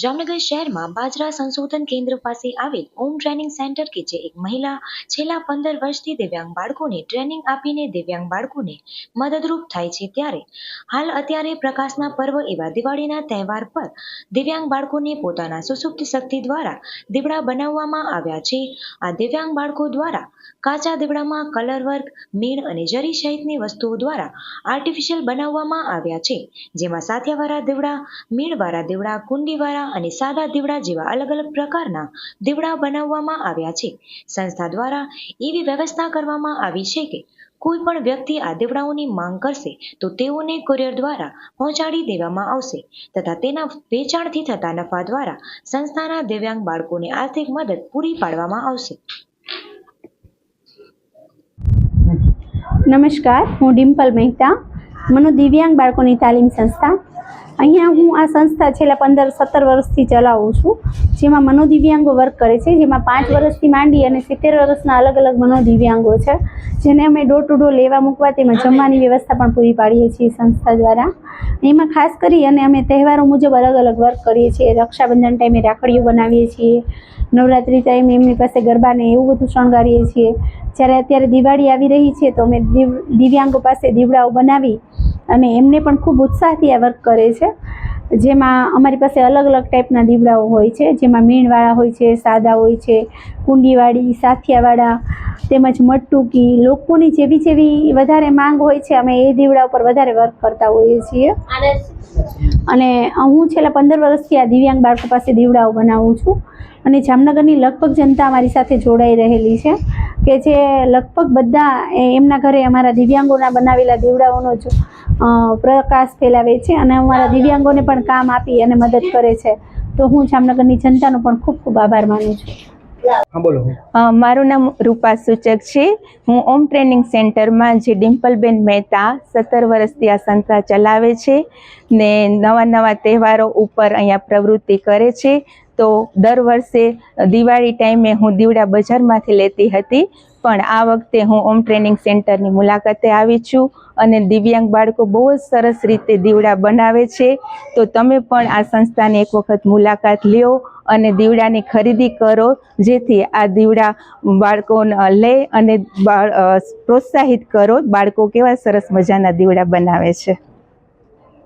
જામનગર શહેરમાં બાજરા સંશોધન કેન્દ્ર પાસે આવેલ ઓમ ટ્રેનિંગ સેન્ટર કે જે એક મહિલા છેલ્લા પંદર વર્ષથી દિવ્યાંગ બાળકોને ટ્રેનિંગ આપીને દિવ્યાંગ બાળકોને મદદરૂપ થાય છે ત્યારે હાલ અત્યારે પ્રકાશના પર્વ એવા દિવાળીના તહેવાર પર દિવ્યાંગ બાળકોને પોતાના સુસુપ્ત શક્તિ દ્વારા દીવડા બનાવવામાં આવ્યા છે. આ દિવ્યાંગ બાળકો દ્વારા કાચા દીવડામાં કલર મીણ અને જરી સહિતની વસ્તુઓ દ્વારા આર્ટિફિશિયલ બનાવવામાં આવ્યા છે. જેમાં સાથિયાવાળા દીવડા, મીણવાળા દીવડા કુંડીવાળા અને સાદા દીવડા જેવા અલગ અલગ પ્રકારના દીવડા બનાવવામાં આવ્યા છે. સંસ્થા દ્વારા એવી વ્યવસ્થા કરવામાં આવી છે કે કોઈ પણ વ્યક્તિ આ દીવડાઓની માંગ કરશે તો તેઓને કુરિયર દ્વારા પહોંચાડી દેવામાં આવશે તથા તેના વેચાણથી થતા નફા દ્વારા સંસ્થાના દિવ્યાંગ બાળકોને આર્થિક મદદ પૂરી પાડવામાં આવશે. નમસ્કાર, હું ડિમ્પલ મહેતા, મનો દિવ્યાંગ બાળકોની તાલીમ સંસ્થા. અહીંયા હું આ સંસ્થા છેલ્લા પંદર, સત્તર વર્ષથી ચલાવું છું. જેમાં મનોદિવ્યાંગો વર્ક કરે છે જેમાં પાંચ વર્ષથી માંડી અને સિત્તેર વર્ષના અલગ અલગ મનોદિવ્યાંગો છે જેને અમે ડોર ટુ ડોર લેવા મૂકવા તેમજ જમવાની વ્યવસ્થા પણ પૂરી પાડીએ છીએ સંસ્થા દ્વારા. એમાં ખાસ કરી અને અમે તહેવારો મુજબ અલગ અલગ વર્ક કરીએ છીએ. રક્ષાબંધન ટાઈમે રાખડીઓ બનાવીએ છીએ નવરાત્રિ ટાઈમે એમની પાસે ગરબાને એવું બધું શણગારીએ છીએ. જ્યારે અત્યારે દિવાળી આવી રહી છે તો અમે દિવ દિવ્યાંગો પાસે દીવડાઓ બનાવી અને એમને પણ ખૂબ ઉત્સાહથી આ વર્ક કરે છે. જેમાં અમારી પાસે અલગ અલગ ટાઈપના દીવડાઓ હોય છે. જેમાં મીણવાળા હોય છે, સાદા હોય છે, કુંડીવાળી, સાથિયાવાળા, તેમજ મટુકી, લોકોની જેવી જેવી વધારે માંગ હોય છે, અમે એ દીવડા ઉપર વધારે વર્ક કરતા હોઈએ છીએ. અને હું છેલ્લા પંદર વર્ષથી આ દિવ્યાંગ બાળકો પાસે દીવડાઓ બનાવું છું. અને જામનગરની લગભગ જનતા અમારી સાથે જોડાઈ રહેલી છે. કે જે લગભગ બધા એ એમના ઘરે અમારા દિવ્યાંગોના બનાવેલા દીવડાઓનો જ પ્રકાશ ફેલાવે છે અને અમારા દિવ્યાંગોને પણ કામ આપી અને મદદ કરે છે. તો હું જામનગરની જનતાનો પણ ખૂબ ખૂબ આભાર માનું છું. હા મારું નામ રૂપા સૂચક છે. હું ઓમ ટ્રેનિંગ સેન્ટરમાં જે ડિમ્પલબેન મહેતા સત્તર વર્ષથી આ સંસ્થા ચલાવે છે ને નવા નવા તહેવારો ઉપર અહીંયા પ્રવૃત્તિ કરે છે. તો દર વર્ષે દિવાળી ટાઈમે હું દીવડા બજારમાંથી લેતી હતી. પણ આ વખતે હું ઓમ ટ્રેનિંગ સેન્ટરની મુલાકાતે આવી છું અને દિવ્યાંગ બાળકો બહુ જ સરસ રીતે દીવડા બનાવે છે. તો તમે પણ આ સંસ્થાની એક વખત મુલાકાત લ્યો અને દીવડાની ખરીદી કરો, જેથી આ દીવડા બાળકોને લે અને પ્રોત્સાહિત કરો. બાળકો કેવા સરસ મજાના દીવડા બનાવે છે.